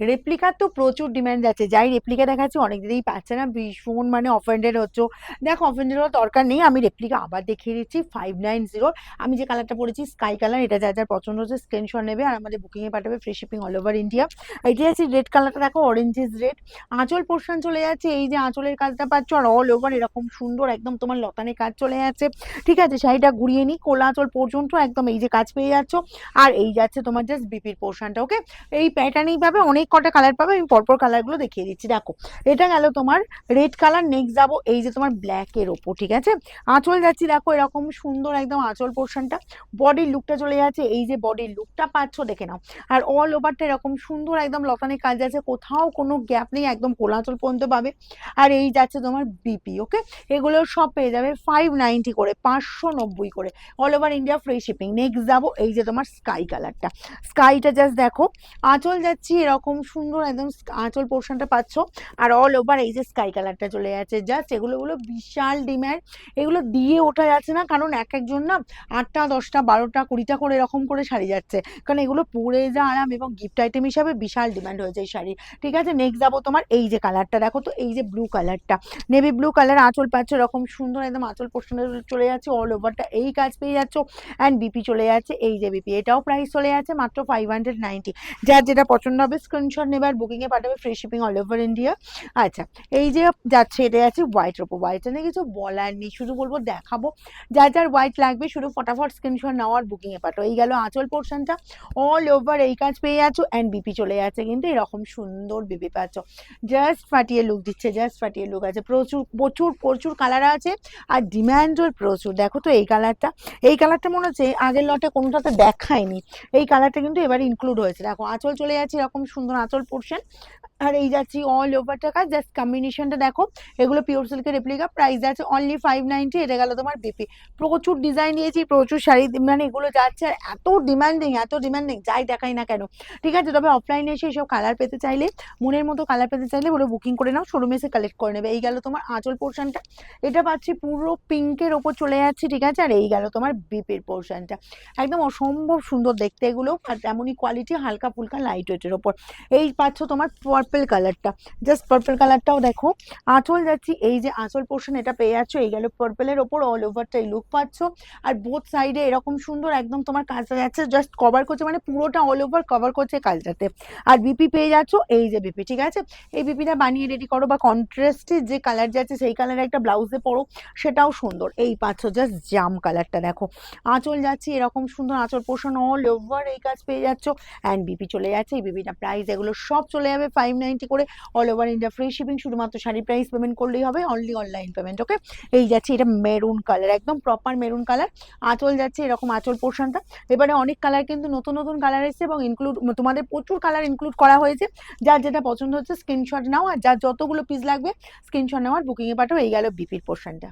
রেপ্লিকার তো প্রচুর ডিমান্ড আছে। যাই রেপ্লিকা দেখাচ্ছি অনেক দিনই পাচ্ছে না। ভীষণ মানে অফেন্ডেড হচ্ছে। দেখো অফেন্ডেড হওয়ার দরকার নেই। আমি রেপ্লিকা আবার দেখিয়ে দিচ্ছি ফাইভ নাইন জিরো আমি যে কালারটা পরেছি স্কাই কালার এটা যা যার পছন্দ হচ্ছে স্ক্রিনশট নেবে আর আমাদের বুকিংয়ে পাঠাবে free shipping all over India এটা আছে রেড কালারটা দেখো অরেঞ্জ ইজ রেড আঁচল পোর্শন চলে যাচ্ছে, এই যে আঁচলের কাজটা পাচ্ছ আর অল ওভার এরকম সুন্দর একদম তোমার লতানে কাজ চলে যাচ্ছে। ঠিক আছে, শাড়িটা ঘুরিয়ে নিই, কোলা আঁচল পর্যন্ত একদম এই যে কাজ পেয়ে যাচ্ছ। আর এই যাচ্ছে তোমার জাস্ট বিপির পোর্শনটা ওকে এই প্যাটার্নেই পাবে অনেক কটা কালার পাবে, আমি পরপর কালারগুলো দেখিয়ে দিচ্ছি। দেখো, এটা গেল তোমার রেড কালার নেক্সট যাব এই যে তোমার ব্ল্যাকের ওপর, ঠিক আছে? আঁচল যাচ্ছি, দেখো এরকম সুন্দর একদম আঁচল পোর্শনটা বডির লুকটা চলে যাচ্ছে, এই যে বডির লুকটা পাচ্ছ, দেখে নাও। আর অল ওভারটা এরকম সুন্দর একদম লতানে কাজ আছে, কোথাও কোনো গ্যাপ নেই, একদম কোলাচল পর্যন্ত পাবে। আর এই যাচ্ছে তোমার বিপি ওকে এগুলো সব পেয়ে যাবে ফাইভ নাইনটি করে, পাঁচশো নব্বই করে। All over India free shipping next যাব এই যে তোমার স্কাই কালারটা স্কাইটা জাস্ট দেখো, আঁচল যাচ্ছি এরকম সুন্দর, একদম আঁচল পোর্শনটা পাচ্ছ। আর অল ওভার এই যে স্কাই কালারটা চলে যাচ্ছে জাস্ট এগুলো এগুলো বিশাল ডিম্যান্ড এগুলো দিয়ে ওঠা যাচ্ছে না, কারণ এক একজন না আটটা, দশটা, বারোটা, কুড়িটা করে এরকম করে শাড়ি যাচ্ছে। কারণ এগুলো পরে যা আরাম এবং গিফট আইটেম হিসাবে বিশাল ডিমান্ড হয়েছে এই শাড়ি ঠিক আছে? নেক্সট যাব তোমার এই যে কালারটা দেখো তো, এই যে ব্লু কালারটা নেভি ব্লু কালার আঁচল পাচ্ছ, এরকম সুন্দর একদম আঁচল পোর্শনে চলে যাচ্ছে অল ওভারটা এই কাজ পেয়ে যাচ্ছ। অ্যান্ড বিপি চলে যাচ্ছে, এই যে বিপি এটাও প্রাইস চলে যাচ্ছে মাত্র ফাইভ হান্ড্রেড নাইনটি যার যেটা পছন্দ হবে স্ক্রিনশট নেবে আর বুকিংয়ে পাঠাবে free shipping all over India আচ্ছা এই যে যাচ্ছে এটা আছে হোয়াইটের ওপর হোয়াইটটা নিয়ে কিছু বলার নেই, শুধু বলব দেখাবো। যার যার হোয়াইট লাগবে, শুধু ফটাফট স্ক্রিনশট নেওয়ার বুকিংয়ে পাঠো এই গেল আঁচল পোর্শনটা অল ওভার এই কাজ পেয়ে যাচ্ছ অ্যান্ড বিপি চলে যাচ্ছে, কিন্তু এরকম সুন্দর বিপি পাচ্ছ। জাস্ট ফাটিয়ে লুক দিচ্ছে জাস্ট ফাটিয়ে লুক আছে। প্রচুর প্রচুর প্রচুর কালার আছে আর ডিমান্ডও প্রচুর। দেখো তো এই কালারটা এই কালারটা মনে হচ্ছে আগের লটে কোনোটাতে দেখায়নি। এই কালারটা কিন্তু এবার ইনক্লুড হয়েছে। দেখো, আঁচল চলে যাচ্ছে, এরকম সুন্দর আঁচল পোর্শন আর এই যাচ্ছি অল ওভার টাকা জাস্ট কম্বিনেশনটা দেখো, এগুলো পিওর সিল্কের রেপ্লিকা প্রাইস আছে অনলি ফাইভ নাইনটি এটা গেল তোমার বিপি প্রচুর ডিজাইন নিয়েছি, প্রচুর শাড়ি মানে এগুলো যাচ্ছে আর এত ডিমান্ডিং এত ডিমান্ডিং যাই দেখাই না কেন। ঠিক আছে, তবে অফলাইনে এসে এসব কালার পেতে চাইলে, মনের মতো কালার পেতে চাইলে বলে বুকিং করে নাও শোরুমে এসে কালেক্ট করে নেবে। এই গেল তোমার আঁচল পোর্শনটা এটা পাচ্ছি পুরো পিঙ্কের ওপর চলে যাচ্ছে, ঠিক আছে? আর এই গেল তোমার বিপির পোর্শনটা একদম অসম্ভব সুন্দর দেখতে এগুলো, আর তেমনই কোয়ালিটি হালকা ফুলকা লাইট ওয়েটের ওপর। এই পাচ্ছ তোমার পার্পেল কালারটা জাস্ট পার্পেল কালারটাও দেখো। আঁচল যাচ্ছি, এই যে আঁচল পোর্শন এটা পেয়ে যাচ্ছ, এই গেল পার্পেলের ওপর অল ওভারটা এই লুক পাচ্ছ। আর বোথ সাইডে এরকম সুন্দর একদম তোমার কাজটা যাচ্ছে জাস্ট কভার করছে মানে পুরোটা অল ওভার কভার করছে কাজটাতে। আর বিপি পেয়ে যাচ্ছ, এই যে বিপি ঠিক আছে? এই বিপিটা বানিয়ে রেডি করো, বা কন্ট্রাস্টে যে কালার যাচ্ছে, সেই কালারের একটা ব্লাউজে পরো, সেটাও সুন্দর। এই পাচ্ছ জাস্ট জাম কালারটা দেখো। আঁচল যাচ্ছি, এরকম সুন্দর আঁচল পোষণ অল ওভার এই কাজ পেয়ে যাচ্ছ। অ্যান্ড বিপি চলে যাচ্ছে, এই বিপিটা প্রাইস এগুলো সব চলে যাবে ফাইভ নাইনটি করে all over India free shipping শুধুমাত্র শাড়ি প্রাইস পেমেন্ট করলেই হবে অনলি অনলাইন পেমেন্ট ওকে এই যাচ্ছে এটা মেরুন কালার একদম প্রপার মেরুন কালার আঁচল যাচ্ছে এরকম আঁচল পোর্শনটা এবারে অনেক কালার কিন্তু নতুন নতুন কালার এসেছে এবং ইনক্লুড তোমাদের প্রচুর কালার ইনক্লুড করা হয়েছে যার যেটা পছন্দ হচ্ছে স্ক্রিনশট নাও আর যার যতগুলো পিস লাগবে স্ক্রিনশট নেওয়ার বুকিংয়ে পাঠাও এই গেল বিপির পোর্শনটা